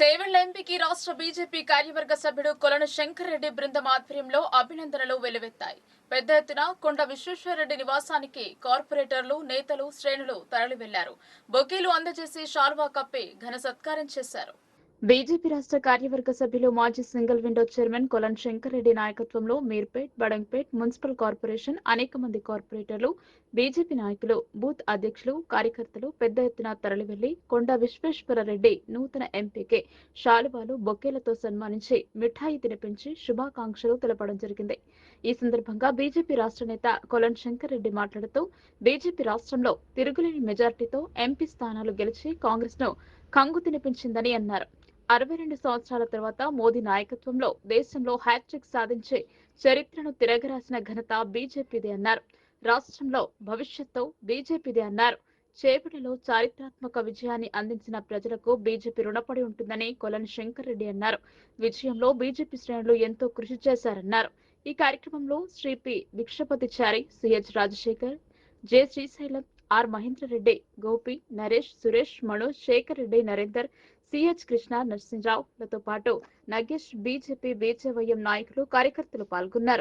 చేవెళ్ళ ఎంపీకి రాష్ట్ర బీజేపీ కార్యవర్గ సభ్యుడు కొలను శంకర్రెడ్డి బృందం ఆధ్వర్యంలో అభినందనలు వెలువెత్తాయి పెద్ద ఎత్తున కొండ విశ్వేశ్వరరెడ్డి నివాసానికి కార్పొరేటర్లు నేతలు శ్రేణులు తరలి వెళ్ళారు బొకేలు అందజేసి షాల్వా కప్పి ఘన సత్కారం చేశారు. బీజేపీ రాష్ట్ర కార్యవర్గ సభ్యులు మాజీ single window chairman Kolan Shankar Reddy నాయకత్వంలో మీర్పేట్ బడంగ్పేట్ మున్సిపల్ కార్పొరేషన్ అనేక మంది కార్పొరేటర్లు బీజేపీ నాయకులు బూత్ అధ్యక్షులు కార్యకర్తలు పెద్ద ఎత్తున తరలివెళ్ళి కొండ విశ్వేశ్వర రెడ్డి నూతన ఎంపీకే శాలువాలు బొకేలతో సన్మానించి మిఠాయి తినిపించి శుభాకాంక్షలు తెలపడం జరిగింది. ఈ సందర్భంగా బీజేపీ రాష్ట్ర నేత కొలన్ శంకర్రెడ్డి మాట్లాడుతూ బీజేపీ రాష్ట్రంలో తిరుగులేని మెజార్టీతో ఎంపీ స్థానాలు గెలిచి కాంగ్రెస్ను కంగు తినిపించిందని అన్నారు. అరవై రెండు సంవత్సరాల తర్వాత మోదీ నాయకత్వంలో దేశంలో హ్యాట్రిక్ సాధించే చరిత్రను తిరగరాసిన ఘనత బీజేపీదే అన్నారు. రాష్ట్రంలో భవిష్యత్తు బీజేపీదే అన్నారు. చేపటిలో చారిత్రాత్మక విజయాన్ని అందించిన ప్రజలకు బీజేపీ రుణపడి ఉంటుందని కొలని శంకర్ రెడ్డి అన్నారు. విజయంలో బీజేపీ శ్రేణులు ఎంతో కృషి చేశారన్నారు. ఈ కార్యక్రమంలో Shri P. Bhikshapathichari CH Rajasekhar J. Srisailam R Mahendra Reddy Gopi Naresh Suresh Manoj Sekhar Reddy Narender CH Krishna నరసింహరావులతో పాటు నగేష్ బీజేపీ బీజేవైఎం నాయకులు కార్యకర్తలు పాల్గొన్నారు.